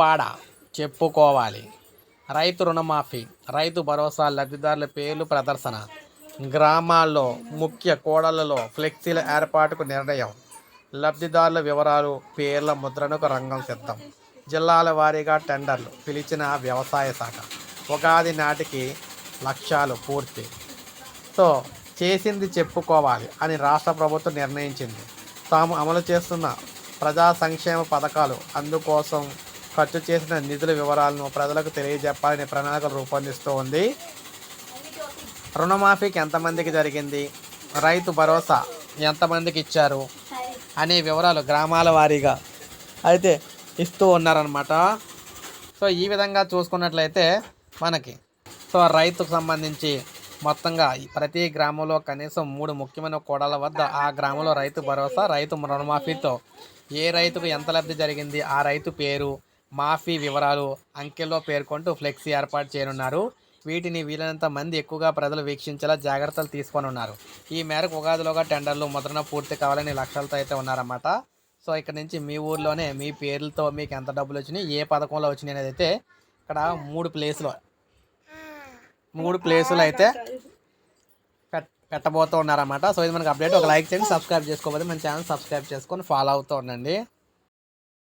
వాడ? చెప్పుకోవాలి. రైతు రుణమాఫీ రైతు భరోసా లబ్ధిదారుల పేర్లు ప్రదర్శన గ్రామాల్లో ముఖ్య కోడలలో ఫ్లెక్సీల ఏర్పాటుకు నిర్ణయం లబ్ధిదారుల వివరాలు పేర్ల ముద్రణకు రంగం సిద్ధం. జిల్లాల వారీగా టెండర్లు పిలిచిన వ్యవసాయ శాఖ. ఉగాది నాటికి లక్ష్యాలు పూర్తి. సో చేసింది చెప్పుకోవాలి అని రాష్ట్ర ప్రభుత్వం నిర్ణయించింది. తాము అమలు చేస్తున్న ప్రజా సంక్షేమ పథకాలు అందుకోసం ఖర్చు చేసిన నిధుల వివరాలను ప్రజలకు తెలియజెప్పాలని ప్రణాళికలు రూపొందిస్తూ ఉంది రుణమాఫీకి ఎంతమందికి జరిగింది? రైతు భరోసా ఎంతమందికి ఇచ్చారు? అనే వివరాలు గ్రామాల వారీగా అయితే ఇస్తూ ఉన్నారనమాట సో ఈ విధంగా చూసుకున్నట్లయితే మనకి సో రైతుకు సంబంధించి మొత్తంగా ప్రతి గ్రామంలో కనీసం మూడు ముఖ్యమైన కోడాల వద్ద ఆ గ్రామంలో రైతు భరోసా రైతు రుణమాఫీతో ఏ రైతుకు ఎంత లబ్ధి జరిగింది ఆ రైతు పేరు మాఫీ వివరాలు అంకెల్లో పేర్కొంటూ ఫ్లెక్సీ ఏర్పాటు చేయనున్నారు. వీటిని వీలైనంత మంది ఎక్కువగా ప్రజలు వీక్షించేలా జాగ్రత్తలు తీసుకొని ఉన్నారు ఈ మేరకు ఉగాదిలోగా టెండర్లు ముద్రణ పూర్తి కావాలని లక్ష్యాలతో అయితే ఉన్నారన్నమాట. సో ఇక్కడ నుంచి మీ ఊర్లోనే మీ పేర్లతో మీకు ఎంత డబ్బులు వచ్చినాయి ఏ పథకంలో వచ్చినాయి అనేది అయితే ఇక్కడ మూడు ప్లేసులు. మూడు ప్లేసులు అయితే పెట్ పెట్టబోతూ ఉన్నారన్నమాట. సో ఇది మనకు అప్డేట్. ఒక లైక్ చేయండి సబ్స్క్రైబ్ చేసుకోకపోతే మన ఛానల్ సబ్స్క్రైబ్ చేసుకొని ఫాలో అవుతూ ఉండండి.